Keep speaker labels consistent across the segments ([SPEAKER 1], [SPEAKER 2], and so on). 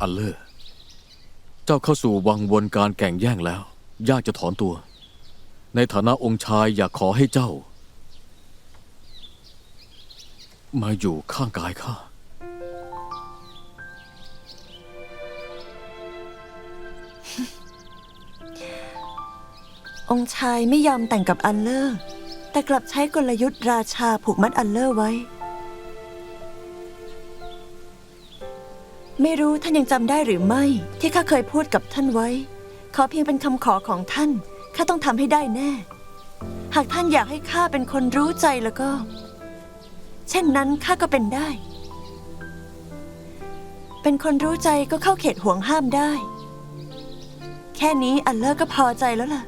[SPEAKER 1] อัลเลอร์ เจ้าเข้าสู่วังวนการแก่งแย่งแล้ว ยากจะถอนตัว ในฐานะองค์ชายอยากขอให้เจ้า มาอยู่ข้างกายข้า
[SPEAKER 2] องค์ชายไม่ยอมแต่งกับอันเลอร์ แต่กลับใช้กลยุทธ์ราชาผูกมัดอันเลอร์ไว้ ไม่รู้ท่านยังจำได้หรือไม่ ที่ข้าเคยพูดกับท่านไว้ ขอเพียงเป็นคำขอของท่านข้าต้องทำให้ได้แน่ หากท่านอยากให้ข้าเป็นคนรู้ใจแล้วก็ เช่นนั้นข้าก็เป็นได้ เป็นคนรู้ใจก็เข้าเขตห่วงห้ามได้ แค่นี้อันเลอร์ก็พอใจแล้วล่ะ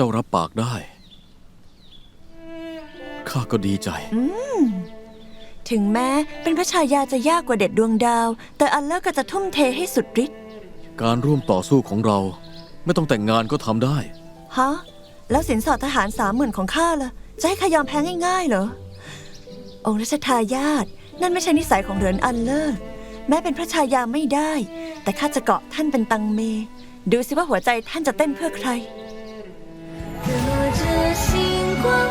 [SPEAKER 1] จ้ารับปากได้ ข้าก็ดีใจ
[SPEAKER 2] ถึงแม้เป็นพระชายาจะยากกว่าเด็ดดวงดาว แต่อัลเลอร์ก็จะทุ่มเทให้สุดฤทธิ์
[SPEAKER 1] การร่วมต่อสู้ของเรา ไม่ต้องแต่งงานก็ทำได้
[SPEAKER 2] ฮะ แล้วสินสอดทหารสามหมื่นของข้าล่ะ จะให้ข้ายอมแพ้ง่ายๆเหรอ องค์รัชทายาทนั่นไม่ใช่นิสัยของเหรินอันเลอร์ แม้เป็นพระชายาไม่ได้ แต่ข้าจะเกาะท่านเป็นตังเม ดูสิว่าหัวใจท่านจะเต้นเพื่อใคร